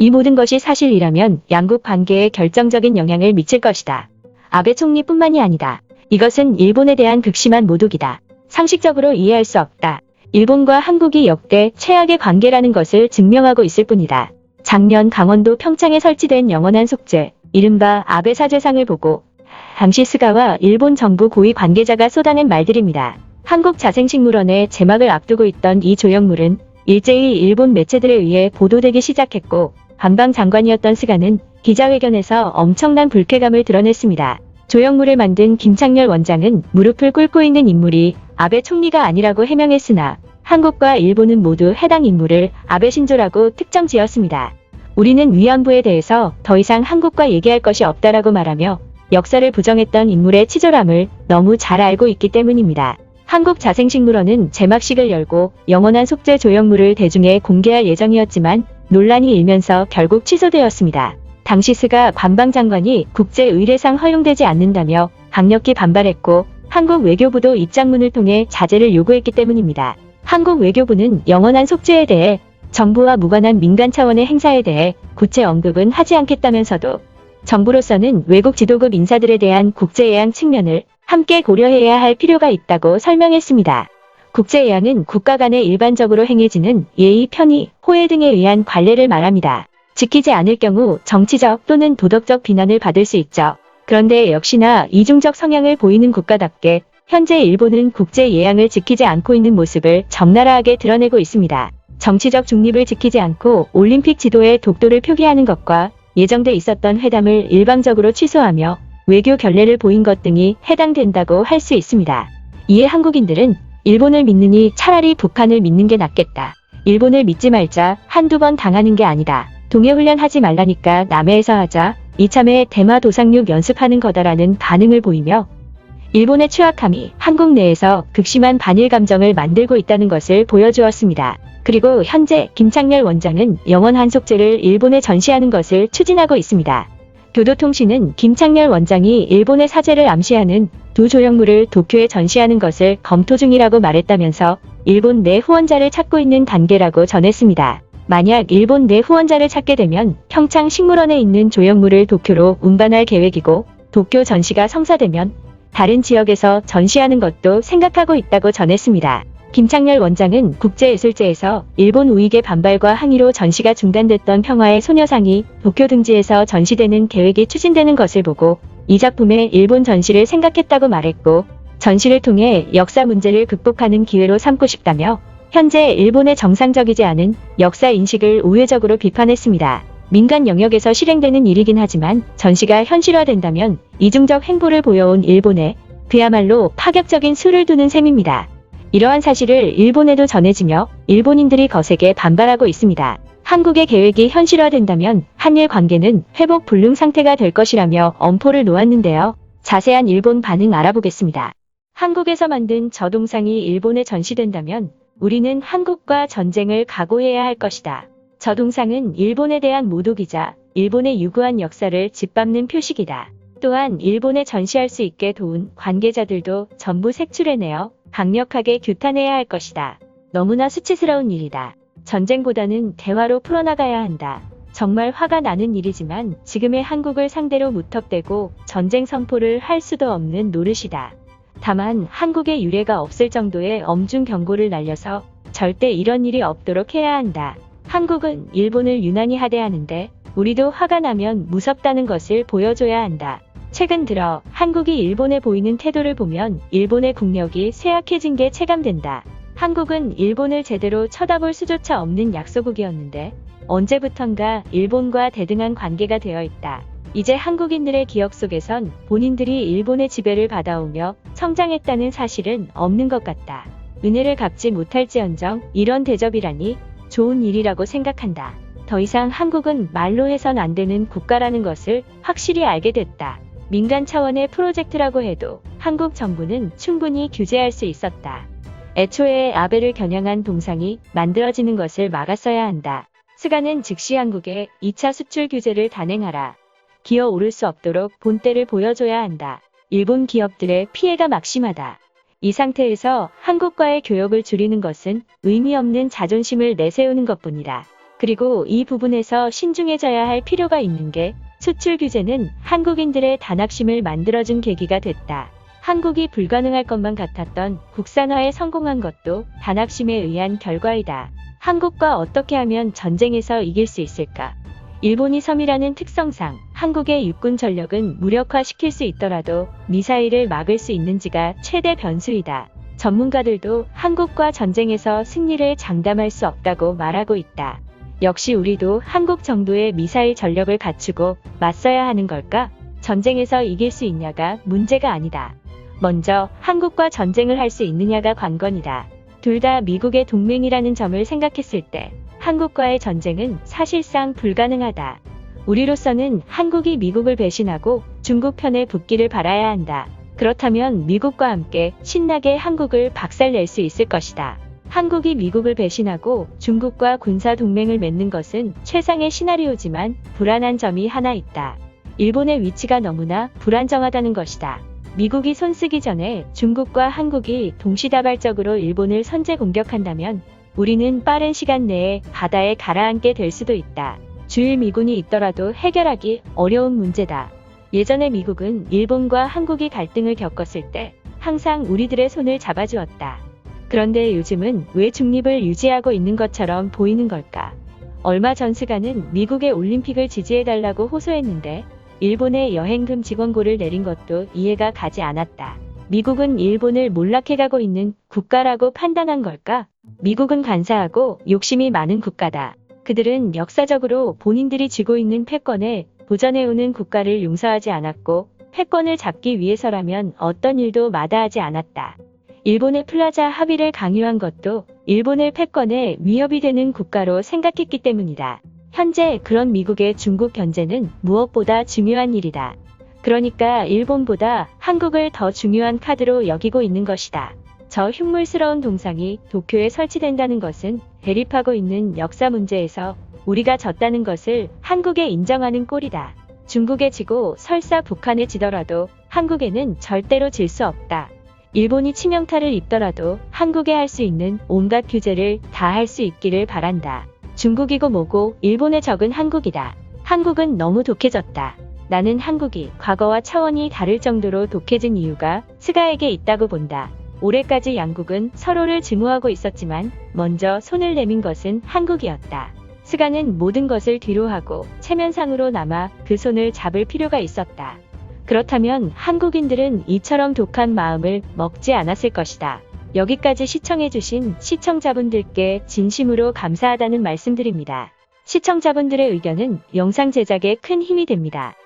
이 모든 것이 사실이라면 양국 관계에 결정적인 영향을 미칠 것이다. 아베 총리뿐만이 아니다. 이것은 일본에 대한 극심한 모독이다. 상식적으로 이해할 수 없다. 일본과 한국이 역대 최악의 관계라는 것을 증명하고 있을 뿐이다. 작년 강원도 평창에 설치된 영원한 속죄, 이른바 아베 사죄상을 보고 당시 스가와 일본 정부 고위 관계자가 쏟아낸 말들입니다. 한국 자생식물원의 제막을 앞두고 있던 이 조형물은 일제히 일본 매체들에 의해 보도되기 시작했고 관방 장관이었던 스가는 기자회견에서 엄청난 불쾌감을 드러냈습니다. 조형물을 만든 김창렬 원장은 무릎을 꿇고 있는 인물이 아베 총리가 아니라고 해명했으나 한국과 일본은 모두 해당 인물을 아베 신조라고 특정 지었습니다. 우리는 위안부에 대해서 더 이상 한국과 얘기할 것이 없다라고 말하며 역사를 부정했던 인물의 치졸함을 너무 잘 알고 있기 때문입니다. 한국자생식물원은 제막식을 열고 영원한 속죄 조형물을 대중에 공개할 예정이었지만 논란이 일면서 결국 취소되었습니다. 당시 스가 관방장관이 국제의례상 허용되지 않는다며 강력히 반발했고 한국 외교부도 입장문을 통해 자제를 요구했기 때문입니다. 한국 외교부는 영원한 속죄에 대해 정부와 무관한 민간 차원의 행사에 대해 구체 언급은 하지 않겠다면서도 정부로서는 외국 지도급 인사들에 대한 국제예양 측면을 함께 고려해야 할 필요가 있다고 설명했습니다. 국제예양은 국가 간에 일반적으로 행해지는 예의, 편의, 호혜 등에 의한 관례를 말합니다. 지키지 않을 경우 정치적 또는 도덕적 비난을 받을 수 있죠. 그런데 역시나 이중적 성향을 보이는 국가답게 현재 일본은 국제 예양을 지키지 않고 있는 모습을 적나라하게 드러내고 있습니다. 정치적 중립을 지키지 않고 올림픽 지도에 독도를 표기하는 것과 예정돼 있었던 회담을 일방적으로 취소하며 외교 결례를 보인 것 등이 해당된다고 할 수 있습니다. 이에 한국인들은 일본을 믿느니 차라리 북한을 믿는 게 낫겠다. 일본을 믿지 말자 한두 번 당하는 게 아니다. 동해훈련 하지 말라니까 남해에서 하자. 이참에 대마 도상육 연습하는 거다라는 반응을 보이며 일본의 추악함이 한국 내에서 극심한 반일 감정을 만들고 있다는 것을 보여주었습니다. 그리고 현재 김창렬 원장은 영원한 속죄를 일본에 전시하는 것을 추진하고 있습니다. 교도통신은 김창렬 원장이 일본의 사죄를 암시하는 두 조형물을 도쿄에 전시하는 것을 검토 중이라고 말했다면서 일본 내 후원자를 찾고 있는 단계라고 전했습니다. 만약 일본 내 후원자를 찾게 되면 평창 식물원에 있는 조형물을 도쿄로 운반할 계획이고 도쿄 전시가 성사되면 다른 지역에서 전시하는 것도 생각하고 있다고 전했습니다. 김창렬 원장은 국제예술제에서 일본 우익의 반발과 항의로 전시가 중단됐던 평화의 소녀상이 도쿄 등지에서 전시되는 계획이 추진되는 것을 보고 이 작품의 일본 전시를 생각했다고 말했고 전시를 통해 역사 문제를 극복하는 기회로 삼고 싶다며 현재 일본의 정상적이지 않은 역사 인식을 우회적으로 비판했습니다. 민간 영역에서 실행되는 일이긴 하지만 전시가 현실화된다면 이중적 행보를 보여온 일본에 그야말로 파격적인 수를 두는 셈입니다. 이러한 사실을 일본에도 전해지며 일본인들이 거세게 반발하고 있습니다. 한국의 계획이 현실화된다면 한일 관계는 회복 불능 상태가 될 것이라며 엄포를 놓았는데요. 자세한 일본 반응 알아보겠습니다. 한국에서 만든 저 동상이 일본에 전시된다면 우리는 한국과 전쟁을 각오해야 할 것이다. 저 동상은 일본에 대한 모독이자 일본의 유구한 역사를 짓밟는 표식이다. 또한 일본에 전시할 수 있게 도운 관계자들도 전부 색출해내어 강력하게 규탄해야 할 것이다. 너무나 수치스러운 일이다. 전쟁보다는 대화로 풀어나가야 한다. 정말 화가 나는 일이지만 지금의 한국을 상대로 무턱대고 전쟁 선포를 할 수도 없는 노릇이다. 다만 한국의 유례가 없을 정도의 엄중 경고를 날려서 절대 이런 일이 없도록 해야 한다. 한국은 일본을 유난히 하대하는데 우리도 화가 나면 무섭다는 것을 보여줘야 한다. 최근 들어 한국이 일본에 보이는 태도를 보면 일본의 국력이 쇠약해진 게 체감된다. 한국은 일본을 제대로 쳐다볼 수조차 없는 약소국이었는데 언제부턴가 일본과 대등한 관계가 되어 있다. 이제 한국인들의 기억 속에선 본인들이 일본의 지배를 받아오며 성장했다는 사실은 없는 것 같다. 은혜를 갚지 못할지언정 이런 대접이라니 좋은 일이라고 생각한다. 더 이상 한국은 말로 해선 안 되는 국가라는 것을 확실히 알게 됐다. 민간 차원의 프로젝트라고 해도 한국 정부는 충분히 규제할 수 있었다. 애초에 아베를 겨냥한 동상이 만들어지는 것을 막았어야 한다. 스가는 즉시 한국에 2차 수출 규제를 단행하라. 기어 오를 수 없도록 본때를 보여줘야 한다. 일본 기업들의 피해가 막심하다. 이 상태에서 한국과의 교역을 줄이는 것은 의미 없는 자존심을 내세우는 것뿐이다. 그리고 이 부분에서 신중해져야 할 필요가 있는 게 수출 규제는 한국인들의 단합심을 만들어준 계기가 됐다. 한국이 불가능할 것만 같았던 국산화에 성공한 것도 단합심에 의한 결과이다. 한국과 어떻게 하면 전쟁에서 이길 수 있을까? 일본이 섬이라는 특성상 한국의 육군 전력은 무력화시킬 수 있더라도 미사일을 막을 수 있는지가 최대 변수이다. 전문가들도 한국과 전쟁에서 승리를 장담할 수 없다고 말하고 있다. 역시 우리도 한국 정도의 미사일 전력을 갖추고 맞서야 하는 걸까? 전쟁에서 이길 수 있냐가 문제가 아니다. 먼저 한국과 전쟁을 할 수 있느냐가 관건이다. 둘 다 미국의 동맹이라는 점을 생각했을 때 한국과의 전쟁은 사실상 불가능하다. 우리로서는 한국이 미국을 배신하고 중국 편에 붙기를 바라야 한다. 그렇다면 미국과 함께 신나게 한국을 박살낼 수 있을 것이다. 한국이 미국을 배신하고 중국과 군사 동맹을 맺는 것은 최상의 시나리오지만 불안한 점이 하나 있다. 일본의 위치가 너무나 불안정하다는 것이다. 미국이 손쓰기 전에 중국과 한국이 동시다발적으로 일본을 선제 공격한다면 우리는 빠른 시간 내에 바다에 가라앉게 될 수도 있다. 주일 미군이 있더라도 해결하기 어려운 문제다. 예전에 미국은 일본과 한국이 갈등을 겪었을 때 항상 우리들의 손을 잡아주었다. 그런데 요즘은 왜 중립을 유지하고 있는 것처럼 보이는 걸까? 얼마 전 스가는 미국의 올림픽을 지지해달라고 호소했는데 일본의 여행금지 권고를 내린 것도 이해가 가지 않았다. 미국은 일본을 몰락해가고 있는 국가라고 판단한 걸까? 미국은 간사하고 욕심이 많은 국가다. 그들은 역사적으로 본인들이 쥐고 있는 패권에 도전해오는 국가를 용서하지 않았고 패권을 잡기 위해서라면 어떤 일도 마다하지 않았다. 일본의 플라자 합의를 강요한 것도 일본의 패권에 위협이 되는 국가로 생각했기 때문이다. 현재 그런 미국의 중국 견제는 무엇보다 중요한 일이다. 그러니까 일본보다 한국을 더 중요한 카드로 여기고 있는 것이다. 저 흉물스러운 동상이 도쿄에 설치된다는 것은 대립하고 있는 역사 문제에서 우리가 졌다는 것을 한국에 인정하는 꼴이다. 중국에 지고 설사 북한에 지더라도 한국에는 절대로 질 수 없다. 일본이 치명타를 입더라도 한국에 할 수 있는 온갖 규제를 다 할 수 있기를 바란다. 중국이고 뭐고 일본의 적은 한국이다. 한국은 너무 독해졌다. 나는 한국이 과거와 차원이 다를 정도로 독해진 이유가 스가에게 있다고 본다. 올해까지 양국은 서로를 증오하고 있었지만 먼저 손을 내민 것은 한국이었다. 스가는 모든 것을 뒤로하고 체면상으로 남아 그 손을 잡을 필요가 있었다. 그렇다면 한국인들은 이처럼 독한 마음을 먹지 않았을 것이다. 여기까지 시청해주신 시청자분들께 진심으로 감사하다는 말씀드립니다. 시청자분들의 의견은 영상 제작에 큰 힘이 됩니다.